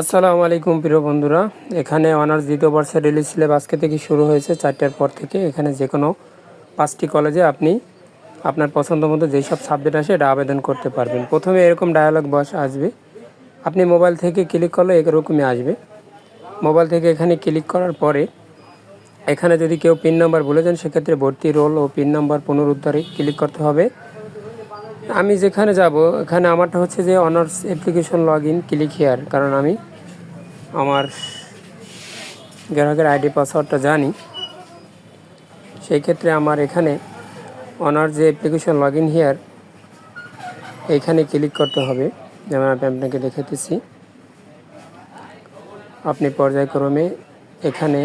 আসসালামু আলাইকুম প্রিয় বন্ধুরা। এখানে অনার্স দ্বিতীয় বর্ষের রিলিজ সিলেব আজকে থেকে শুরু হয়েছে চারটার পর থেকে। এখানে যে কোনো পাঁচটি কলেজে আপনি আপনার পছন্দ মতো যেই সব সাবজেক্ট আসে এটা আবেদন করতে পারবেন। প্রথমে এরকম ডায়ালগ বস আসবে। আপনি মোবাইল থেকে ক্লিক করলে এরকমই আসবে। মোবাইল থেকে এখানে ক্লিক করার পরে এখানে যদি কেউ পিন নাম্বার বলে দেন, সেক্ষেত্রে ভর্তি রোল ও পিন নাম্বার পুনরুদ্ধারে ক্লিক করতে হবে। আমি যেখানে যাব, এখানে আমারটা হচ্ছে যে honours application log in click here কারণ আমি আমার গ্রাহকের আইডি পাসওয়ার্ডটা জানি। সেই ক্ষেত্রে আমার এখানে অনার্স যে অ্যাপ্লিকেশন লগ ইন হেয়ার এইখানে ক্লিক করতে হবে। যেমন আমি আপনাকে দেখাতেছি আপনি পর্যায়ক্রমে এখানে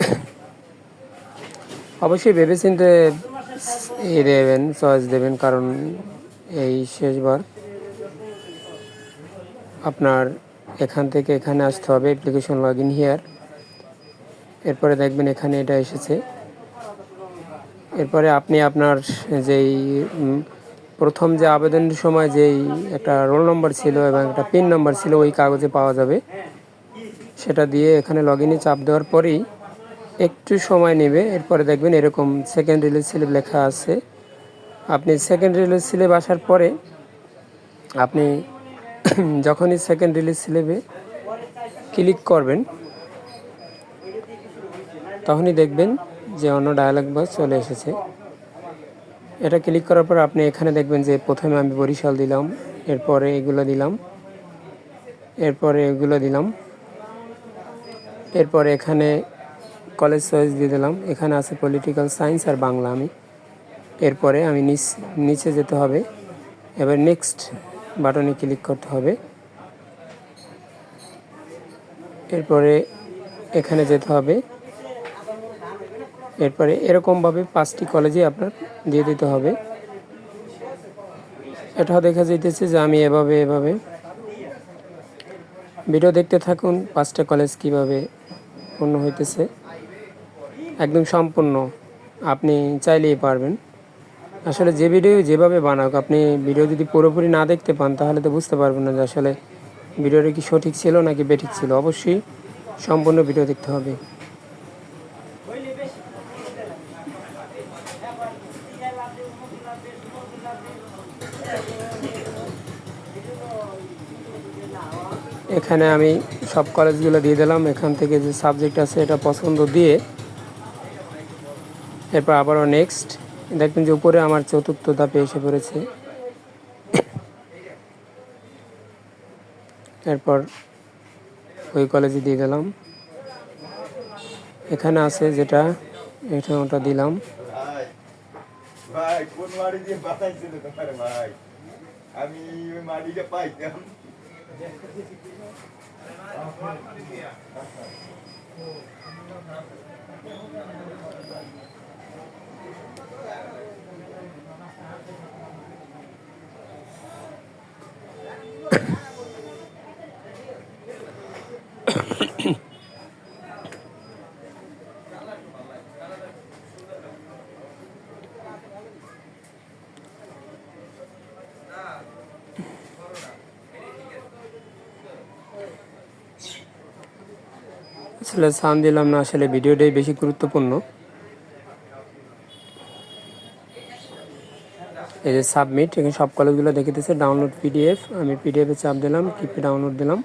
অবশ্যই ভেবেচিন্তে ই দেবেন, চয়েস দেবেন, কারণ এই শেষবার আপনার এখান থেকে এখানে আসতে হবে অ্যাপ্লিকেশন লগ ইন হিয়ার এরপরে দেখবেন এখানে এটা এসেছে। এরপরে আপনি আপনার যেই প্রথম যে আবেদনের সময় যেই একটা রোল নম্বর ছিল এবং একটা পিন নম্বর ছিল, ওই কাগজে পাওয়া যাবে। সেটা দিয়ে এখানে লগ ইনে চাপ দেওয়ার পরেই একটু সময় নেবে, এরপরে দেখবেন এরকম সেকেন্ড রিলিজ স্লিপ লেখা আছে। আপনি সেকেন্ড রিলিজ স্লিপ আসার পরে আপনি যখনই সেকেন্ড রিলিজ স্লিপে ক্লিক করবেন, তখনই দেখবেন যে অন্য ডায়ালগ বক্স চলে এসেছে। এটা ক্লিক করার পর আপনি এখানে দেখবেন যে প্রথমে আমি বরিশাল দিলাম, এরপরে এগুলো দিলাম, এরপরে এগুলো দিলাম, এরপরে এখানে কলেজ চয়েস দিয়ে দিলাম। এখানে আছে পলিটিক্যাল সায়েন্স আর বাংলা আমি। এরপরে আমি নিচ, নিচে যেতে হবে। এবার নেক্সট বাটনে ক্লিক করতে হবে। এরপরে এখানে যেতে হবে। এরপরে এরকমভাবে পাঁচটি কলেজে আপনার দিয়ে দিতে হবে। এটাও দেখা যাইতেছে যে আমি এভাবে এভাবে। ভিডিও দেখতে থাকুন, পাঁচটা কলেজ কীভাবে পূর্ণ হইতেছে। একদম সম্পূর্ণ আপনি চাইলেই পারবেন। আসলে যে ভিডিও যেভাবে বানাক, আপনি ভিডিও যদি পুরোপুরি না দেখতে পান, তাহলে তো বুঝতে পারবেন না যে আসলে ভিডিওটা কি সঠিক ছিল নাকি বেঠিক ছিল। অবশ্যই সম্পূর্ণ ভিডিও দেখতে হবে। এখানে আমি সব কলেজগুলো দিয়ে দিলাম। এখান থেকে যে সাবজেক্ট আছে এটা পছন্দ দিয়ে এরপর আবারও নেক্সট দেখবেন যে উপরে আমার চতুর্থ ধাপে এসে পড়েছে। এরপর ওই কলেজে দিয়ে দিলাম এখানে আছে যেটা এটা ওটা দিলাম। ভাই ভাই কোন মাড়ি দিয়ে বাঁচাইছিল তোমার ভাই আমি আসলে সান দিলাম না, আসলে ভিডিওটাই বেশি গুরুত্বপূর্ণ। এই যে সাবমিট, এখানে সব কলেজগুলো দেখিতেছে ডাউনলোড পিডিএফ আমি পিডিএফে চাপ দিলাম কিপে ডাউনলোড দিলাম।